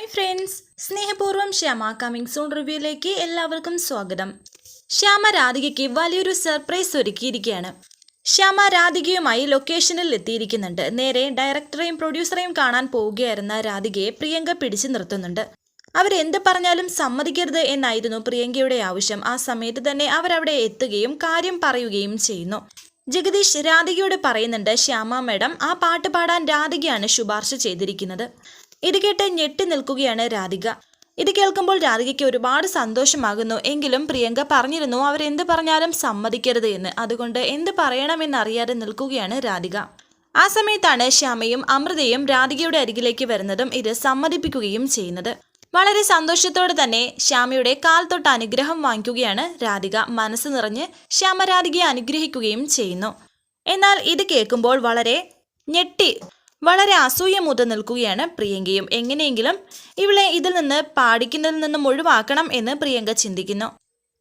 Hi friends സ്നേഹപൂർവം Shyama coming soon റിവ്യൂയിലേക്ക് എല്ലാവർക്കും സ്വാഗതം. ശ്യാമ രാധികയ്ക്ക് വലിയൊരു സർപ്രൈസ് ഒരുക്കിയിരിക്കുകയാണ്. ശ്യാമ രാധികയുമായി ലൊക്കേഷനിൽ എത്തിയിരിക്കുന്നുണ്ട്. നേരെ ഡയറക്ടറെയും പ്രൊഡ്യൂസറെയും കാണാൻ പോവുകയായിരുന്ന രാധികയെ പ്രിയങ്ക പിടിച്ചു നിർത്തുന്നുണ്ട്. അവരെന്ത് പറഞ്ഞാലും സമ്മതിക്കരുത് എന്നായിരുന്നു പ്രിയങ്കയുടെ ആവശ്യം. ആ സമയത്ത് തന്നെ അവരവിടെ എത്തുകയും കാര്യം പറയുകയും ചെയ്യുന്നു. ജഗദീഷ് രാധികയോട് പറയുന്നുണ്ട് ശ്യാമ മേഡം ആ പാട്ട് പാടാൻ രാധികയാണ് ശുപാർശ ചെയ്തിരിക്കുന്നത്. ഇത് കേട്ട് ഞെട്ടി നിൽക്കുകയാണ് രാധിക. ഇത് കേൾക്കുമ്പോൾ രാധികയ്ക്ക് ഒരുപാട് സന്തോഷമാകുന്നു. എങ്കിലും പ്രിയങ്ക പറഞ്ഞിരുന്നു അവരെന്ത് പറഞ്ഞാലും സമ്മതിക്കരുത് എന്ന്. അതുകൊണ്ട് എന്ത് പറയണമെന്നറിയാതെ നിൽക്കുകയാണ് രാധിക. ആ സമയത്താണ് ശ്യാമയും അമൃതയും രാധികയുടെ അരികിലേക്ക് വരുന്നതും ഇത് സമ്മതിപ്പിക്കുകയും ചെയ്യുന്നത്. വളരെ സന്തോഷത്തോടെ തന്നെ ശ്യാമയുടെ കാൽ തൊട്ട് അനുഗ്രഹം വാങ്ങിക്കുകയാണ് രാധിക. മനസ്സ് നിറഞ്ഞ് ശ്യാമ രാധികയെ അനുഗ്രഹിക്കുകയും ചെയ്യുന്നു. എന്നാൽ ഇത് കേൾക്കുമ്പോൾ വളരെ ഞെട്ടി വളരെ അസൂയ മൂത്ത് നിൽക്കുകയാണ് പ്രിയങ്കയും. എങ്ങനെയെങ്കിലും ഇവളെ ഇതിൽ നിന്ന് പാടിക്കുന്നതിൽ നിന്നും ഒഴിവാക്കണം എന്ന് പ്രിയങ്ക ചിന്തിക്കുന്നു.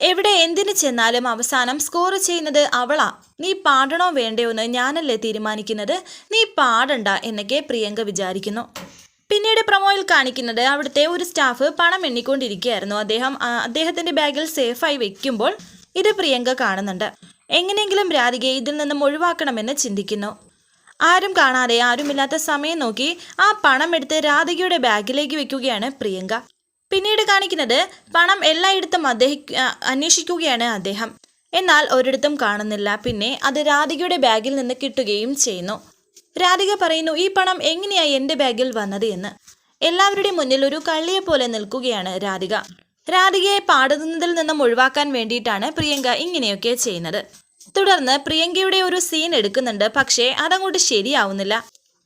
എവിടെ എന്തിനു ചെന്നാലും അവസാനം സ്കോർ ചെയ്യുന്നത് അവളാ. നീ പാടണോ വേണ്ടയോ എന്ന് ഞാനല്ലേ തീരുമാനിക്കുന്നത്? നീ പാടണ്ട എന്നൊക്കെ പ്രിയങ്ക വിചാരിക്കുന്നു. പിന്നീട് പ്രൊമോയിൽ കാണിക്കുന്നത് അവിടുത്തെ ഒരു സ്റ്റാഫ് പണം എണ്ണിക്കൊണ്ടിരിക്കുകയായിരുന്നു. അദ്ദേഹം അദ്ദേഹത്തിന്റെ ബാഗിൽ സേഫായി വെക്കുമ്പോൾ ഇത് പ്രിയങ്ക കാണുന്നുണ്ട്. എങ്ങനെയെങ്കിലും രാധികയെ ഇതിൽ നിന്നും ഒഴിവാക്കണമെന്ന് ചിന്തിക്കുന്നു. ആരും കാണാതെ ആരുമില്ലാത്ത സമയം നോക്കി ആ പണം എടുത്ത് രാധികയുടെ ബാഗിലേക്ക് വെക്കുകയാണ് പ്രിയങ്ക. പിന്നീട് കാണിക്കുന്നത് പണം എല്ലായിടത്തും അദ്ദേഹം അന്വേഷിക്കുകയാണ് അദ്ദേഹം. എന്നാൽ ഒരിടത്തും കാണുന്നില്ല. പിന്നെ അത് രാധികയുടെ ബാഗിൽ നിന്ന് കിട്ടുകയും ചെയ്യുന്നു. രാധിക പറയുന്നു ഈ പണം എങ്ങനെയായി എന്റെ ബാഗിൽ വന്നത് എന്ന്? എല്ലാവരുടെയും മുന്നിൽ ഒരു കള്ളിയെ പോലെ നിൽക്കുകയാണ് രാധിക. രാധികയെ പാടുന്നതിൽ നിന്നും ഒഴിവാക്കാൻ വേണ്ടിയിട്ടാണ് പ്രിയങ്ക ഇങ്ങനെയൊക്കെ ചെയ്യുന്നത്. തുടർന്ന് പ്രിയങ്കയുടെ ഒരു സീൻ എടുക്കുന്നുണ്ട്. പക്ഷേ അതങ്ങോട്ട് ശരിയാവുന്നില്ല.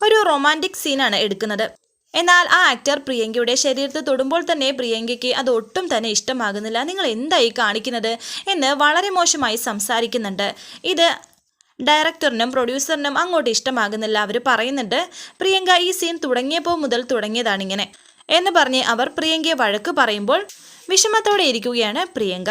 ഒരു റൊമാന്റിക് സീനാണ് എടുക്കുന്നത്. എന്നാൽ ആ ആക്ടർ പ്രിയങ്കയുടെ ശരീരത്ത് തൊടുമ്പോൾ തന്നെ പ്രിയങ്കയ്ക്ക് അത് ഒട്ടും തന്നെ ഇഷ്ടമാകുന്നില്ല. നിങ്ങൾ എന്തായി കാണിക്കുന്നത്? എന്ന് വളരെ മോശമായി സംസാരിക്കുന്നുണ്ട്. ഇത് ഡയറക്ടറിനും പ്രൊഡ്യൂസറിനും അങ്ങോട്ട് ഇഷ്ടമാകുന്നില്ല. അവർ പറയുന്നുണ്ട് പ്രിയങ്ക ഈ സീൻ തുടങ്ങിയപ്പോൾ മുതൽ തുടങ്ങിയതാണ് ഇങ്ങനെ. എന്ന് പറഞ്ഞ് അവർ പ്രിയങ്കയെ വഴക്ക് പറയുമ്പോൾ വിഷമത്തോടെ ഇരിക്കുകയാണ് പ്രിയങ്ക.